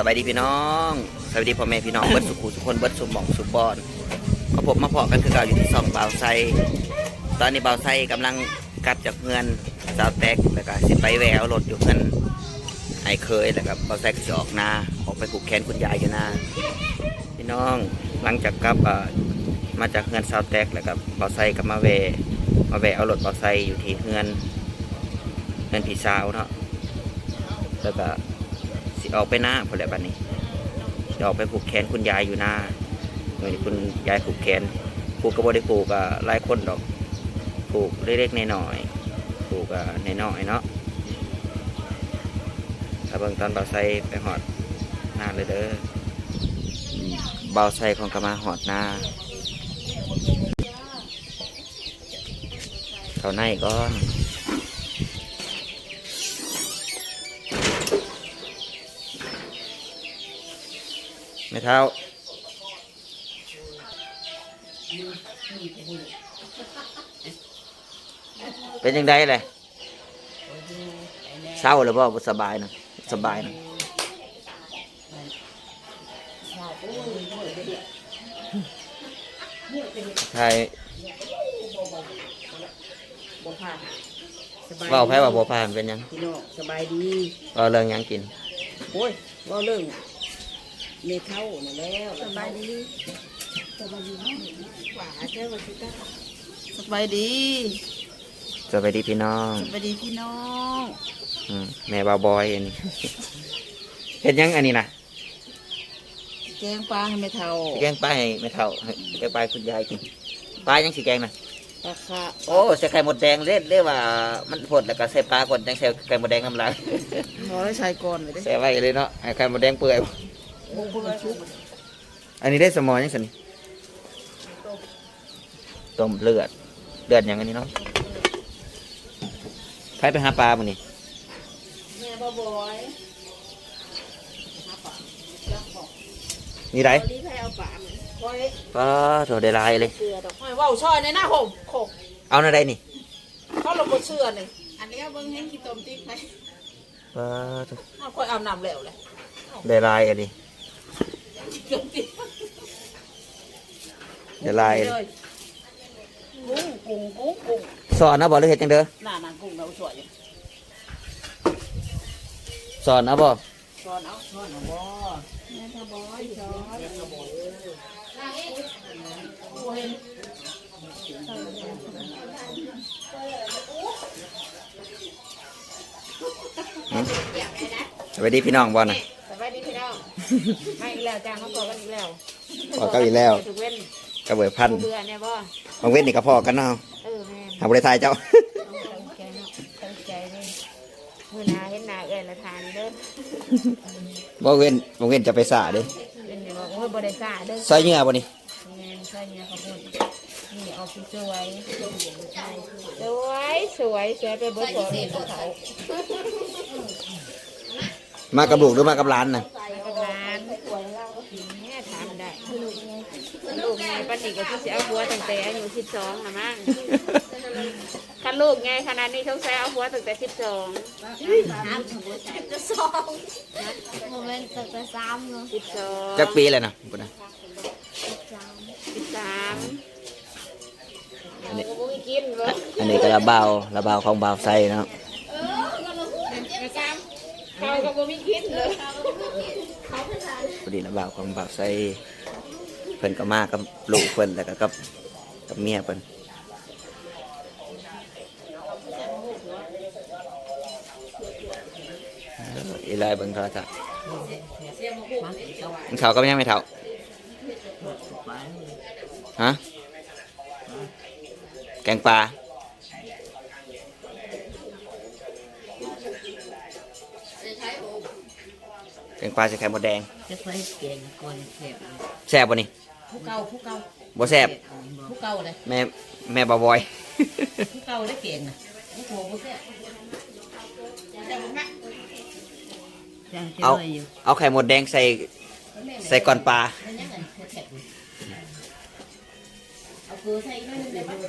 สบายดีพี่น้องสวัสดีพ่อแม่พี่น้องเบิดสุขุสุคนเบิดสุหมองสุบอนก็ผมมาพาะกันคือเก่าอยู่ที่ซองเบ่าไซตอนนี้เบ่าไซกำลังกลับจากเงินสาวแตกแล้วก็สิไปแววรถอยู่เงินไอ้เคยแล้วก็บ่าไซก็จะออกนาออกไปผูกแขนคุณยายอยู่นาพี่น้องหลังจากกลับอ่ามาจากเงินสาวแตกแล้วก็บ่าไซก็มาแวมาแวเอารถบ่าไซอยู่ที่เงินเงินพี่สาวเนาะแล้วก็ สิออกไปหน้าพอแล้วบัดนี้สิออกไปผูกแขนคุณยายอยู่หน้าเมื่อนี้คุณยายผูกแขนผูกกระบอกได้ผูกกับหลายคนดอกผูกเล็กๆน้อยๆผูกกับน้อยๆเนาะถ้าเบิ่งตอนเบาไซไปหอดหน้าเลยเด้อเบาไซของกมาหอดหน้าเขาในก่อน ไม่เท่าเป็นยังไงเลยเศร้าหรือเปล่าบ่สบายนะสบายนะใช่บ่ผ่านสบายเว่าไพ่ว่าบ่ผ่านเป็นหยังพี่น้องสบายดีเว่าเรื่องหยังกินโอ้ยเว่าเรื่อง เมเท่านี่แล้วสบายดีสบายดีหวาเจ้าวันที่เก้าสบายดีสวัสดีพี่น้องสบายดีพี่น้องอืมแม่บาวบอยอันนี้เห็นยังอันนี้นะแกงปลาให้เมเท่าสิแกงปลาให้ไม่เท่าให้แกงปลาให้คุณยายกินปลายังสีแกงนะปลาคะโอ้ใส่ไข่หมดแดงเล่นเรียกว่ามันผดแล้วก็ใส่ปลาก่อนจังใส่ไข่หมดแดงน้ำลายขอให้ชายก่อนเลยเด้ใส่ไว้เลยเนาะให้ไข่หมดแดงเปื่อยบุกบุกชุบ อันนี้ได้สมอยังสินี่ต้มเลือด เลือดอย่างอันนี้เนาะใครไปหาปลาบ่นี่แม่บ่บอยนี่ไรดีใครเอาปลามันคอยปลาโถได้หลายเลยเสือดอกไม้ว่าวช่อยในหน้าห่มโขกเอาในใดนี่เขาลงบนเสื้อนี่อันนี้เบิ่งเห็นขี้ตมติ๊กไหมปลาโถเอาคอยเอาน้ำแล้วเลยได้หลายอันนี้ ขี้ตมติ๊กได้หลายเลยกุ้งกุ้งกุ้งกุ้งสอนนะบ่หรือเฮ็ดจังเด้อหน้านางกุ้งเราสวยอยู่สอนนะบ่ช้อนเอาช้อนเอาบ่แม่ทบอยช้อนแม่ทบอยโอ้เห็นหึสวัสดีพี่น้องบ่น่ะสบายดีพี่น้องไม่อีก แล้วจ้างเขาบอกกันอีกแล้วพอกันอีกแล้วถูกเว้นกระเบิดพันเบื่อเนี่ยบ่บางเว้นนี่ก็พอกันเนาะเออแม่หาบริทายเจ้าตั้งใจเนาะตั้งใจเลยมือหนาเห็นหนาเอ้ยละทานเด้อบ่เว้นบางเว้นจะไปสาเด้เป็นเนี่ยบอกโอ้ยบ่ได้กล้าเด้อซอยเหงื่อบ่นี่แม่นใช่เนี่ยเขาพูดนี่ออกสวยสวยสวยสวยไปเบิดบ่เห็นเขามากับลูกหรือมากับหลานน่ะ ไปกับร้านแม่ถามได้ ลูกไงป้าติก็ที่สิเอาหัวตั้งแต่อายุสิบสองนะมั้งคันลูกไงขนาดนี้ต้องใช้เอาหัวตั้งแต่สิบสองจะสองโมเมนต์ตั้งแต่สามเนาะ Ừ. สิบสองจักปีเลยนะพุ่นน่ะสามสิบสามอันนี้โอ้ยกินเว้ยอันนี้ก็ระเบาระเบาของเบาไส้เนาะเขาก็บ่มีกินเลยพอดีระเบาของเบาไส้ เพิ่นก็มากับลูกเพิ่นแล้วก็กับกับเมียเพิ่นเอออีไลเบิ่งโทรศัพท์มันเขาก็ยังไม่เท่าฮะแกงปลาแกงปลาใส่ไข่มดแดงจะค่อยเก่งก่อนแซ่บแซ่บบ่นี่ ผู้เก่าผู้เก่าบ่แซ่บผู้เก่าเลยแม่แม่บ่บอย ผู้เก่าได้เก่งนะผู้โหผู้แซ่บยังจะเอาน้อยอยู่เอาไข่มดแดงใส่ใส่ก่อนปลามันยังไงแซ่บอยู่เอาเกลือใส่อีกหน่อยหนึงเดี๋ยวมันจะ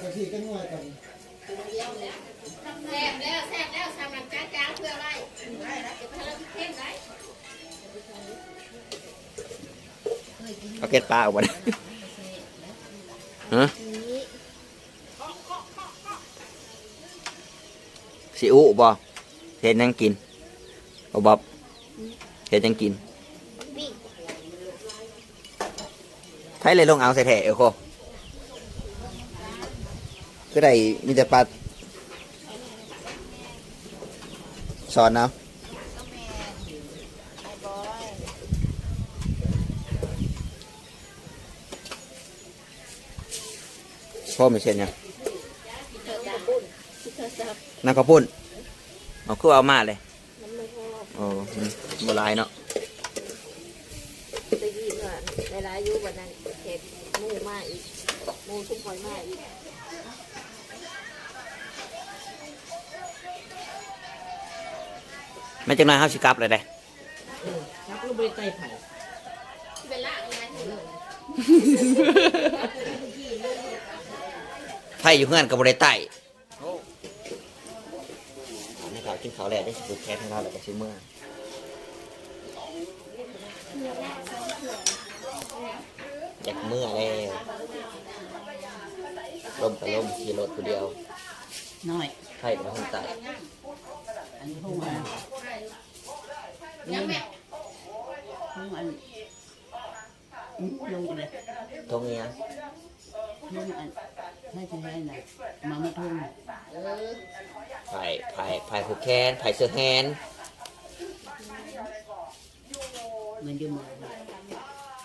แซ่บแล้วแซ่บแล้วสำหรับจ้าจ้าเพื่ออะไรเดี๋ยวพาเราเข้มไร เอาเก็ดปลาออกมาฮะนี้สิอุบ่เห็นยังกินบ่บ๊อบเห็นยังกินปิ้งไทยเลยลงเอาใส่แถเอวโคก็ได้มีแต่ปลาสอนเนาะ พ่อไม่เช่นยังเธอจะปุ้นเธอจะน้ำข้าวปุ้นเอาคือเอามาเลยน้ำมันพอโอ้มันโบราณเนาะตะกี้เมื่อเวลาอยู่วันนั้นเห็ดหมูมาอีกหมูชุ่มหอยมาอีกไม่จังไรครับสิกลับเลยเด้เออชักลูกไปใต้ไผ่เวลาอะไร ที่เหลือไทยอยู่เพื่อนกับบริไต้นี่ครับกินข้าวแรกได้สุดแค่ทั้งเราแล้วก็ซื้อเมื่ออยากเมื่อแล้วลมกับลมขี่รถคนเดียวน้อยไทยกับคนใต้อันนี้พุ่งอันยังแม่พุ่งอันลงเลยตรงนี้นะพุ่งอัน ให้ทำให้ไหนมามาทุ่งเออไผ่ไผ่ไผ่ผูกแขนไผ่เสื้อแฮนเหมือนเดิม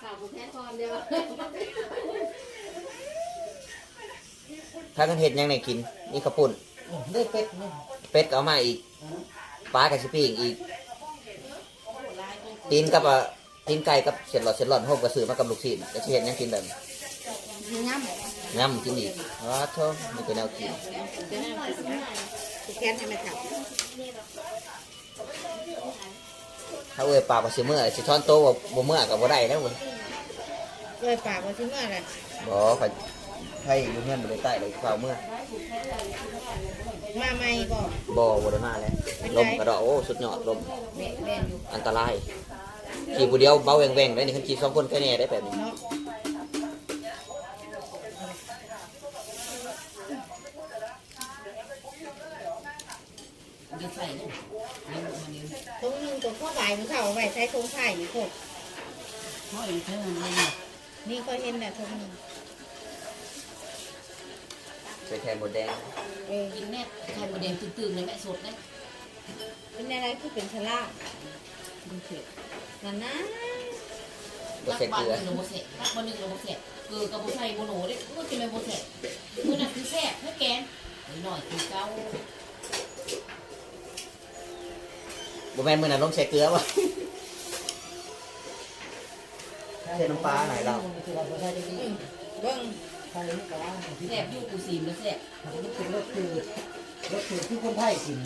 ข่าวบุแค่ทอนเดียวถ้ากันเห็ดยังไงกิน นี่ข้าวปุ้นได้เป็ดเนี่ยเป็ดก็เอามาอีกปลากับชิปิ้งอีกตีนกับอะตีนไก่กับเสร็จหลอดเสร็จหลอดหกกระสือมากับลูกศิษย์จะเห็นยังกินแบบน้ำ ย่ำกินอีกว้าเท่านี่เป็นแนวกินจะน้ำบุแค่ทำไมขับถ้าเอ้ยปลากกับสิเมื่อสิช้อนโตว่าบ่เมื่อกับบ่ได้แล้วเว้ยเลยปากว่าซิเมื่อไรบ่ข่อยให้อยู่เงินบ่ได้ใต้เลยข้าวเมื่อ มาใหม่บอกบ่บ่ได้มาแล้วลมกระดอกโอ้สุดยอดลมแม่แม่อยู่อันตรายขี่ผู้เดียวเบาแหว่งๆได้นี่คันขี่สองคนแค่แน่ได้แบบนี้ เนาะ จะใส่เนี่ยยังมันยัง ตรงนึงตรงข้อบ่ายมันเข้าไว้ ใช้ตรงไข่นี่พวกเพราะอีกเท่านั้นเองนี่ก็เห็นแต่ตรงนึงใส่แทนหมดแดงเออกินแน่ไข่มดแดงตื่นๆเลยแม่สดเนะเป็นอะไรคือเป็นชะลาดูเผ็ดนั่นนะบ่รักใส่บ้าเกนลือหนึ่งโบเสะรักบ้านหนึ่งโบเสะเกลือกับโบไทยโบโหนได้ก็กินเลยโบเสะมือนั่นคือแซ่บเพื่อแกงหน่อยคือเก้าบ่แม่นมื้อนั้นลงใส่เกลือวะ ใส่น้ำปลาหน่อยเราเบิ้งแซ่บยู่กูซีมแล้วแซ่บรถคือรถคือที่คนไทยกิน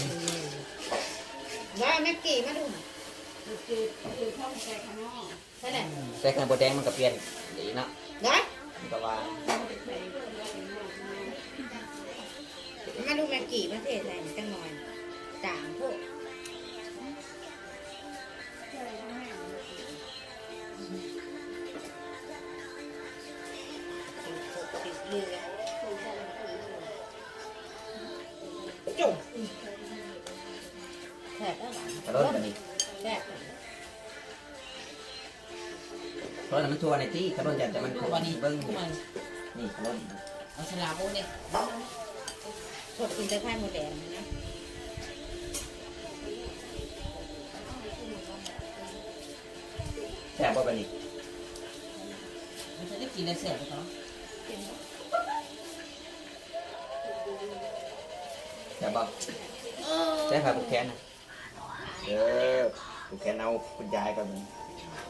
ว่าแม็กกี้มาดูคือคือข้าวใส่ข้างนอกใช่ไหมใส่แทนหมดแดงมันก็เปลี่ยนดีเนาะได้มันก็ว่ามาดูแม็กกี้มาเทใส่จังหน่อยต่างพวก จุ่มแซ่บแล้วกระโดดอันนี้แซ่บกระโดดมันทัวในที่กระโดดแต่แต่มันกูวันนี้เบิ้งกูมันนี่กระโดดเอาฉลามโบเนี่ยสดกินแต่ไข่หมดแดงนะแซ่บบ่บัดนี้มันจะได้กินอะไรแซ่บเขาแซ่บ แซ่บครับผูกแขนนะเออผูกแขนเอาคุณยายก่อนมัน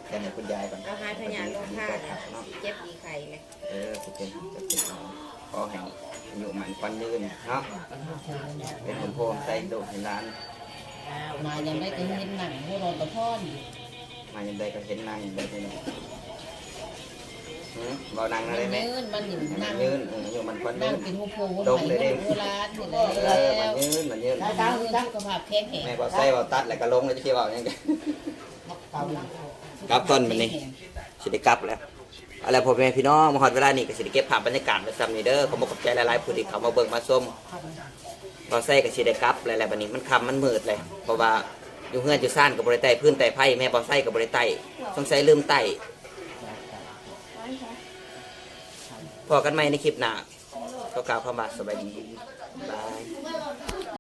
แขนให้คุณยายก่อนเอาหาทะยานลงผ้าคน่ะรับเนาะเจ็บดีไข่เลยเออผูกแขนจะเป็นเอาขอให้อายุมันควันยืนเนาะเป็นผลพวงใส่โดดให้ร้านมายังได้ก็เห็นหนังพวกเราตะพ่อนมายังได้ก็เห็นนางได้ที่นี่หืม บ่อนังอะไรไหมยืนมันยืนนั่งยืนอยู่มันคนนั่งกินหูโพงดงเลยเด้งโบราณเออมันยืนมันยืนตั้ตั้งสุขภาพแข็งแรงแม่บ่ใส่บ่ตัดแล้วก็ลงแล้วจะคิดว่าอย่งไงครับต้นมันนี่สิได้กลับแล้วอะไรพ่อแม่พี่น้องมาหอดเวลานี่ก็สิได้เก็บภาพบรรยากาศไปซัมนีเด้อขอบอกขอบใจหลายๆผู้ที่เขามาเบิ่งมาส้มบ่ใส่ก็สิได้กลับอะไรแบบนี้มันคำมันมืดเลยเพราะว่าอยู่เฮือนอยู่ซ่านกับบริไตพื้นไตไผ่แม่บ่ใส่กับบริไตสงสัยลืมไต พอกันใหม่ในคลิปหน้าก็กล่าวคำว่าสบายดีบาย